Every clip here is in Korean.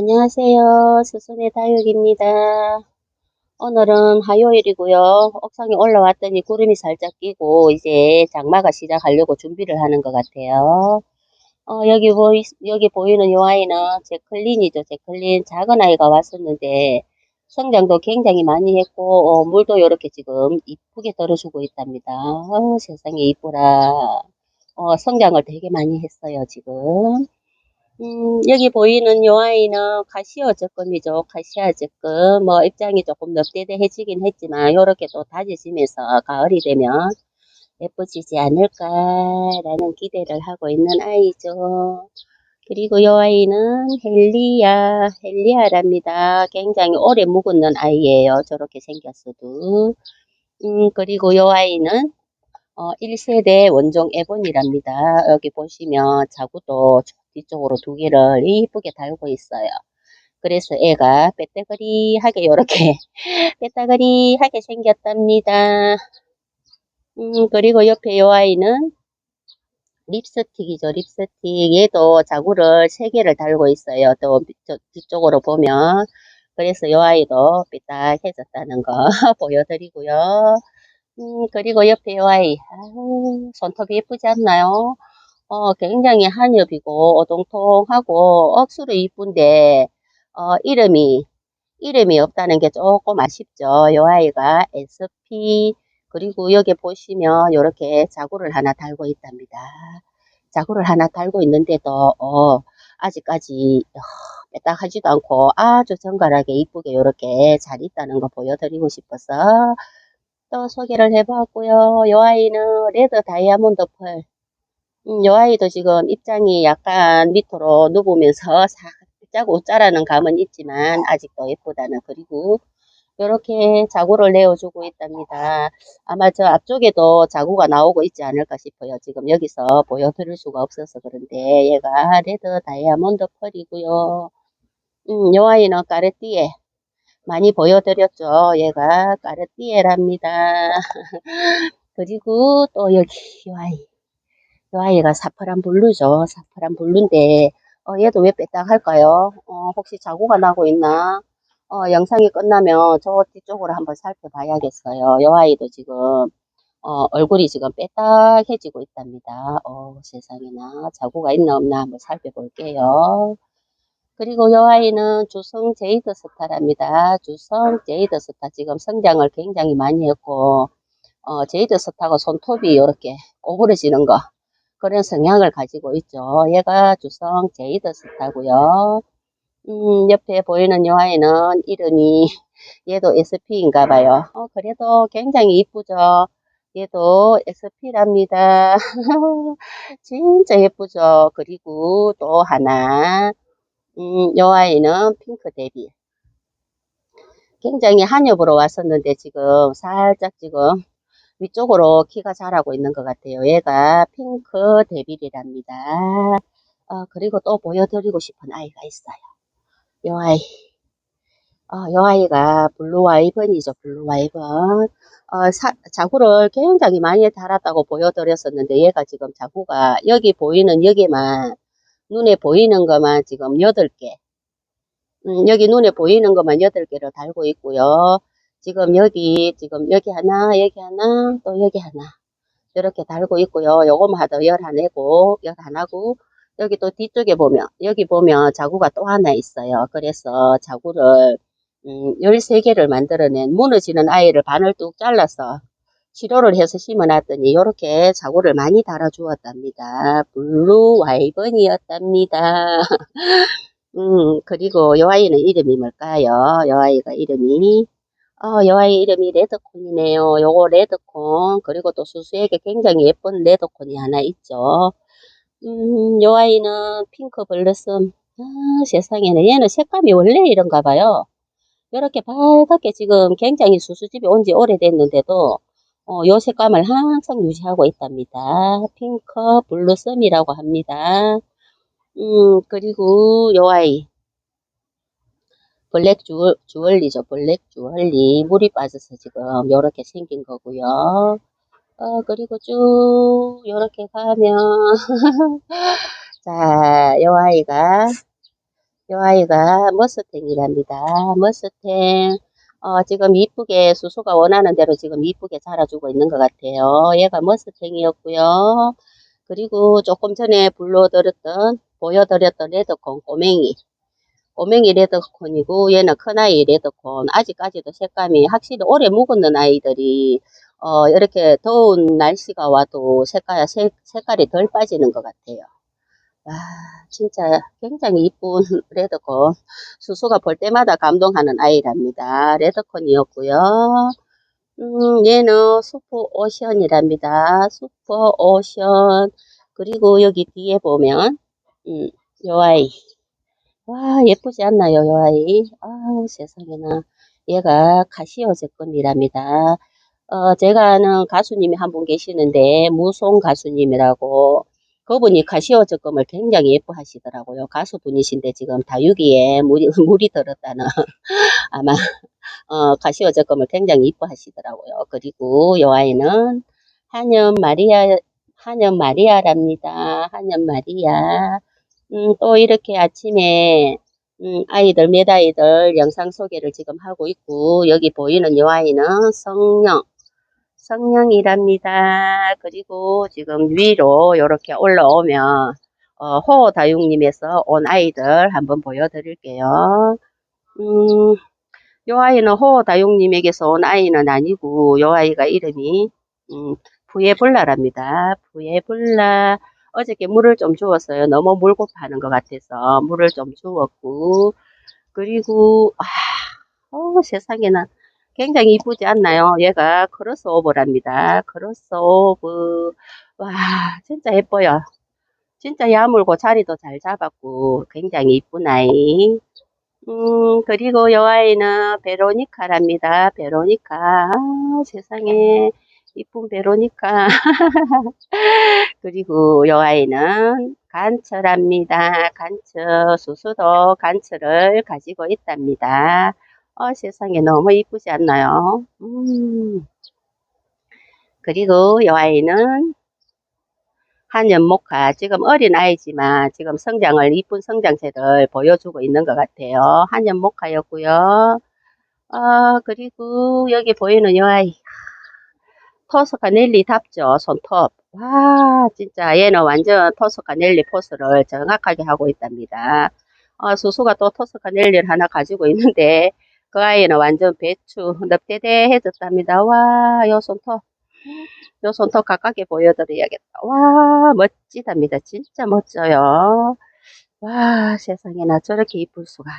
안녕하세요. 수순의 다육입니다. 오늘은 화요일이고요. 옥상에 올라왔더니 구름이 살짝 끼고 이제 장마가 시작하려고 준비를 하는 것 같아요. 어, 여기 보이, 여기 보이는 요 아이는 제클린이죠. 제클린 작은 아이가 왔었는데 성장도 굉장히 많이 했고 어, 물도 이렇게 지금 이쁘게 들어주고 있답니다. 어, 세상에 이쁘라. 어, 성장을 되게 많이 했어요, 지금. 음, 여기 보이는 요 아이는 카시오 접금이죠. 카시아 접금. 뭐 입장이 조금 넙대대해지긴 했지만 요렇게 또 다져지면서 가을이 되면 예뻐지지 않을까라는 기대를 하고 있는 아이죠. 그리고 요 아이는 헬리아, 헬리아랍니다. 굉장히 오래 묵은 아이예요. 저렇게 생겼어도. 음, 그리고 요 아이는 어, 1세대 원종 에본이랍니다. 여기 보시면 자구도 뒤쪽으로 두 개를 이쁘게 달고 있어요. 그래서 애가 빼떼거리하게 요렇게 빼따거리하게 생겼답니다. 음, 그리고 옆에 요 아이는 립스틱이죠. 립스틱. 얘도 자구를 세 개를 달고 있어요. 또 뒤쪽으로 보면. 그래서 요 아이도 삐딱해졌다는 거 보여드리고요. 음, 그리고 옆에 요 아이. 아유, 손톱이 예쁘지 않나요? 어, 굉장히 한엽이고 오동통하고 억수로 이쁜데 어, 이름이 이름이 없다는 게 조금 아쉽죠. 요 아이가 SP 그리고 여기 보시면 이렇게 자구를 하나 달고 있답니다. 자구를 하나 달고 있는데도 어, 아직까지 어, 빼딱하지도 않고 아주 정갈하게 이쁘게 이렇게 잘 있다는 거 보여드리고 싶어서 또 소개를 해보았고요. 요 아이는 레드 다이아몬드 펄 음, 요 아이도 지금 입장이 약간 밑으로 누우면서 살짝 옷자라는 감은 있지만 아직도 예쁘다는 그리고 이렇게 자구를 내어주고 있답니다. 아마 저 앞쪽에도 자구가 나오고 있지 않을까 싶어요. 지금 여기서 보여드릴 수가 없어서 그런데 얘가 레드 다이아몬드 펄이고요. 음, 요 아이는 까르띠에 많이 보여드렸죠. 얘가 까르띠에랍니다. 그리고 또 여기 요 아이 요 아이가 사파란 블루죠. 사파란 블루인데 어, 얘도 왜 빼딱할까요? 어, 혹시 자고가 나고 있나? 어, 영상이 끝나면 저 뒤쪽으로 한번 살펴봐야겠어요. 요 아이도 지금 어, 얼굴이 지금 빼딱해지고 있답니다. 어, 세상에나 자고가 있나 없나 한번 살펴볼게요. 그리고 요 아이는 주성 제이드 스타랍니다. 주성 제이드 스타 지금 성장을 굉장히 많이 했고 어, 제이드 스타가 손톱이 이렇게 오그러지는 거 그런 성향을 가지고 있죠. 얘가 주성 제이드 스타고요. 음, 옆에 보이는 요 아이는 이름이 얘도 SP인가 봐요. 어, 그래도 굉장히 이쁘죠. 얘도 SP랍니다. 진짜 예쁘죠. 그리고 또 하나 음, 요 아이는 핑크 데뷔. 굉장히 한엽으로 왔었는데 지금 살짝 지금 위쪽으로 키가 자라고 있는 것 같아요. 얘가 핑크 데빌이랍니다. 어, 그리고 또 보여드리고 싶은 아이가 있어요. 요 아이. 어, 요 아이가 블루 와이번이죠. 블루 와이번. 어, 사, 자구를 굉장히 많이 달았다고 보여드렸었는데 얘가 지금 자구가 여기 보이는 여기만 눈에 보이는 것만 지금 8개 음, 여기 눈에 보이는 것만 8개를 달고 있고요. 지금 여기 지금 여기 하나 여기 하나 또 여기 하나 이렇게 달고 있고요. 하도 열 하나고 열 하나고 여기 또 뒤쪽에 보면 여기 보면 자구가 또 하나 있어요. 그래서 자구를 음, 13개를 만들어낸 무너지는 아이를 반을 뚝 잘라서 치료를 해서 심어놨더니 이렇게 자구를 많이 달아 주었답니다. 블루 와이번이었답니다. 음, 그리고 요 아이는 이름이 뭘까요? 요 아이가 이름이 어, 여 아이 이름이 레드콘이네요. 요거 레드콘 그리고 또 수수에게 굉장히 예쁜 레드콘이 하나 있죠. 음, 요 아이는 핑크 블러썸. 아, 세상에는 얘는 색감이 원래 이런가 봐요. 이렇게 밝게 지금 굉장히 수수집이 온 지 오래됐는데도 어, 요 색감을 항상 유지하고 있답니다. 핑크 블루썸이라고 합니다. 음, 그리고 요 아이 블랙 주얼, 주얼리죠. 블랙 주얼리. 물이 빠져서 지금 이렇게 생긴 거고요. 어, 그리고 쭉 이렇게 가면 자, 요 아이가 요 아이가 머스탱이랍니다. 머스탱. 어, 지금 이쁘게 수수가 원하는 대로 지금 이쁘게 자라주고 있는 것 같아요. 얘가 머스탱이었고요. 그리고 조금 전에 불러드렸던, 보여드렸던 레드콘 꼬맹이. 꼬맹이 레드콘이고 얘는 큰아이 레드콘. 아직까지도 색감이 확실히 오래 묵었는 아이들이 어, 이렇게 더운 날씨가 와도 색깔, 색, 색깔이 덜 빠지는 것 같아요. 와, 진짜 굉장히 이쁜 레드콘. 수수가 볼 때마다 감동하는 아이랍니다. 레드콘이었고요. 음, 얘는 슈퍼 오션이랍니다. 슈퍼 오션. 그리고 여기 뒤에 보면, 음, 요 아이. 와, 예쁘지 않나요, 요 아이? 아우, 세상에나. 얘가 카시오 제건이랍니다. 어, 제가 아는 가수님이 한 분 계시는데, 무송 가수님이라고, 그분이 카시오 적금을 굉장히 예뻐하시더라고요. 가수분이신데 지금 다육이에 물이, 물이 들었다는 아마 어, 카시오 적금을 굉장히 이뻐하시더라고요. 그리고 요 아이는 한연 마리아 한연 마리아랍니다. 한연 마리아. 음, 또 이렇게 아침에 음, 아이들 몇 아이들 영상 소개를 지금 하고 있고 여기 보이는 요 아이는 성령 성령이랍니다. 그리고 지금 위로 이렇게 올라오면 어, 호다육님에서 온 아이들 한번 보여드릴게요. 음, 요 아이는 호다육님에게서 온 아이는 아니고 요 아이가 이름이 음, 부에블라랍니다. 부에블라 어저께 물을 좀 주었어요. 너무 물고파는 것 같아서 물을 좀 주었고 그리고 아, 어, 세상에나 굉장히 이쁘지 않나요? 얘가 크로스오버랍니다. 크로스오버. 와, 진짜 예뻐요. 진짜 야물고 자리도 잘 잡았고 굉장히 이쁜 아이. 음, 그리고 요 아이는 베로니카랍니다. 베로니카. 아, 세상에 이쁜 베로니카. 그리고 요 아이는 간철합니다. 간철, 수수도 간철을 가지고 있답니다. 어, 세상에 너무 이쁘지 않나요? 음. 그리고 이 아이는 한연목화 지금 어린 아이지만 지금 성장을 이쁜 성장세를 보여주고 있는 것 같아요. 한연목화였고요. 어, 그리고 여기 보이는 이 아이 토스카 넬리 답죠. 손톱. 와 진짜 얘는 완전 토스카 넬리 포스를 정확하게 하고 있답니다. 어, 수수가 또 토스카 넬리를 하나 가지고 있는데 그 아이는 완전 배추 넙대대해졌답니다. 와, 요 손톱. 요 손톱 가깝게 보여드려야겠다. 와, 멋지답니다. 진짜 멋져요. 와, 세상에나 저렇게 이쁠 수가.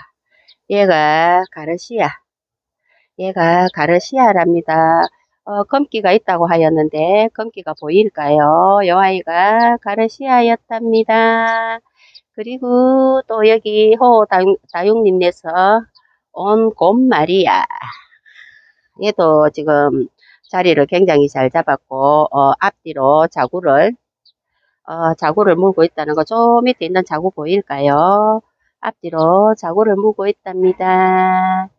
얘가 가르시아. 얘가 가르시아랍니다. 어, 검기가 있다고 하였는데 검기가 보일까요? 요 아이가 가르시아였답니다. 그리고 또 여기 호 다육님네서 온 곰마리아. 얘도 지금 자리를 굉장히 잘 잡았고, 어, 앞뒤로 자구를, 어, 자구를 물고 있다는 거, 저 밑에 있는 자구 보일까요? 앞뒤로 자구를 물고 있답니다.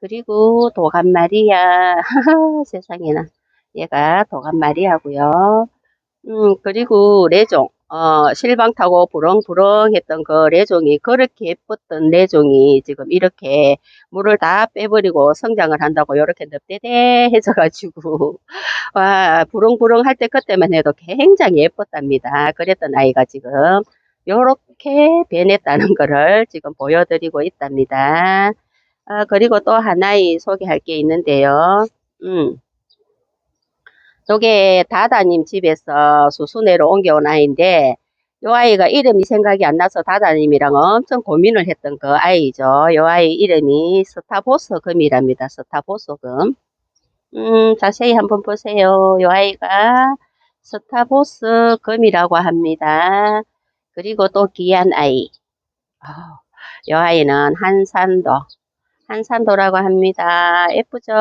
그리고 도감마리아. 세상에나. 얘가 도감마리아고요 음, 그리고 레종. 어, 실방 타고 부렁부렁 했던 그 레종이 그렇게 예뻤던 레종이 지금 이렇게 물을 다 빼버리고 성장을 한다고 이렇게 늪대대 해져 가지고 와 부렁부렁 할 때 그때만 해도 굉장히 예뻤답니다. 그랬던 아이가 지금 이렇게 변했다는 거를 지금 보여드리고 있답니다. 아, 그리고 또 하나의 소개할 게 있는데요. 음. 요게 다다님 집에서 수순회로 옮겨온 아이인데 요 아이가 이름이 생각이 안 나서 다다님이랑 엄청 고민을 했던 그 아이죠. 요 아이 이름이 스타보스금이랍니다. 스타보스금. 음, 자세히 한번 보세요. 요 아이가 스타보스금이라고 합니다. 그리고 또 귀한 아이. 요 아이는 한산도. 한산도라고 합니다. 예쁘죠?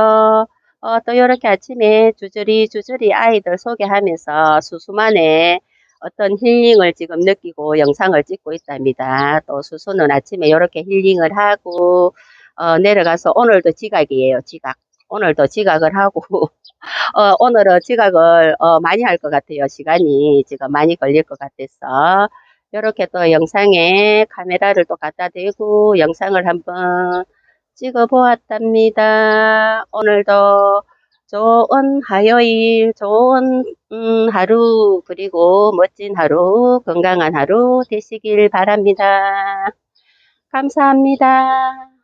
어, 또 이렇게 아침에 주저리 주저리 아이들 소개하면서 수수만의 어떤 힐링을 지금 느끼고 영상을 찍고 있답니다. 또 수수는 아침에 이렇게 힐링을 하고 어, 내려가서 오늘도 지각이에요. 지각. 오늘도 지각을 하고 어, 오늘은 지각을 어, 많이 할 것 같아요. 시간이 지금 많이 걸릴 것 같아서 이렇게 또 영상에 카메라를 또 갖다 대고 영상을 한번 찍어 보았답니다. 오늘도 좋은 화요일, 좋은 음, 하루, 그리고 멋진 하루, 건강한 하루 되시길 바랍니다. 감사합니다.